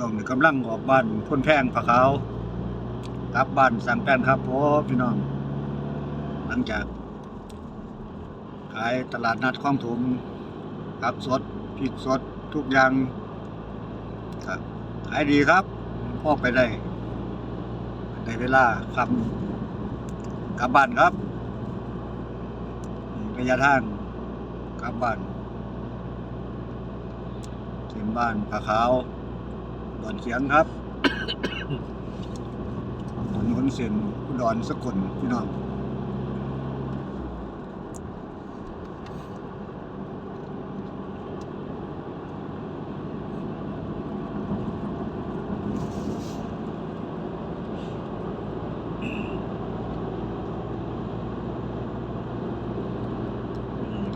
ช่วงนี้กำลังออกบ้านพ้นแพงผาขาวกลับบ้านสังแป้นครับผมพี่น้อง หลังจาก ขายตลาดนัดคลองถมผักสดพริกสดทุกอย่างครับขายดีครับพ่อไปได้ในเวลาคำกลับบ้านครับระยะทางกลับบ้านถึงบ้านผาขาว ดอนเสียงครับถนนเส้นอุดรสกลพี่น้อง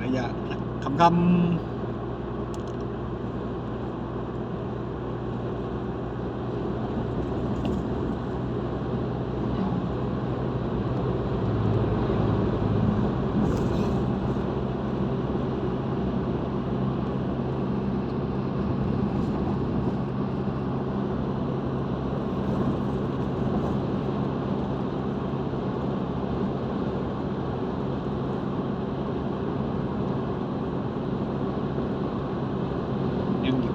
ระยะคำคำ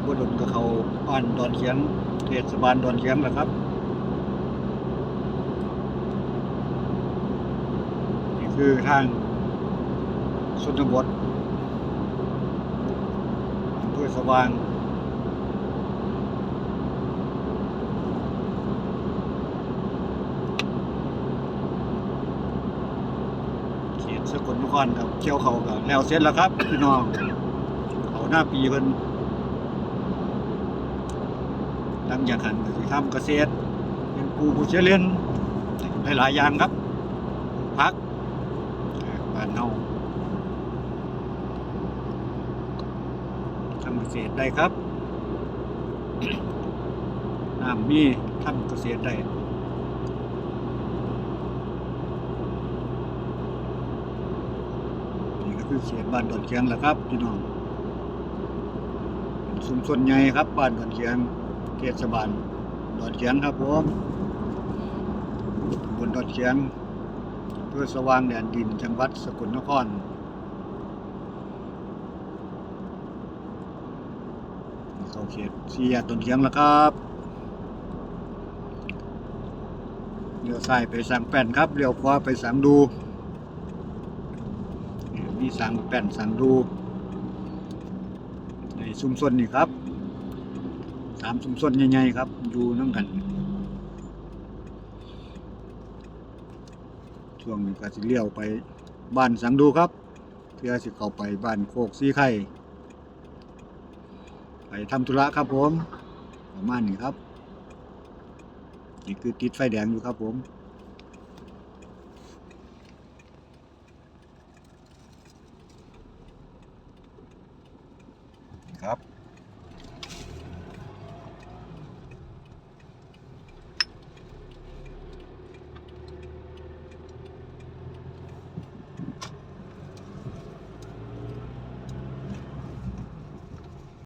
ยังอยู่บนกับเขาบ้านดอนเขียงเทศบาลดอนเขียงแหละครับนี่คือทางชนบทอำเภอสว่างเขตสกลนครกับเที่ยวเขากับแล้วเสร็จแล้วครับพี่น้องเขาหน้าปีเพิ่น หลังจากหันก็สิทำเกษตร เป็นปูผู้เชี่ยวเรียนได้หลายอย่างครับพักเอ่อบ้านเฮาทำเกษตรได้ครับน้ำมีทำเกษตรได้นี่ก็คือเขตบ้านดอนเชียงแหละครับพี่น้องเป็นชุมชนใหญ่ครับบ้านดอนเชียง เทศบาลดอนเชียงครับผมบนดอนเชียงเพื่อสว่างแดนดินจังหวัดสกลนครเขาเขตสี่แยกดอนเชียงแล้วครับเลี้ยวซ้ายไปสังแป้นครับเลี้ยวขวาไปสังดูมีสังแป้นสังดูในชุมชนนี่ครับ สามสุมส้นใหญ่ๆครับ อยู่น้ำกัน ช่วงนี้ก็สิเลี้ยวไปบ้านสังดูครับเพื่อจะเข้าไปบ้านโคกซีไข่ไปทำธุระครับผม ประมาณนี้ครับ นี่คือติดไฟแดงอยู่ครับผมครับ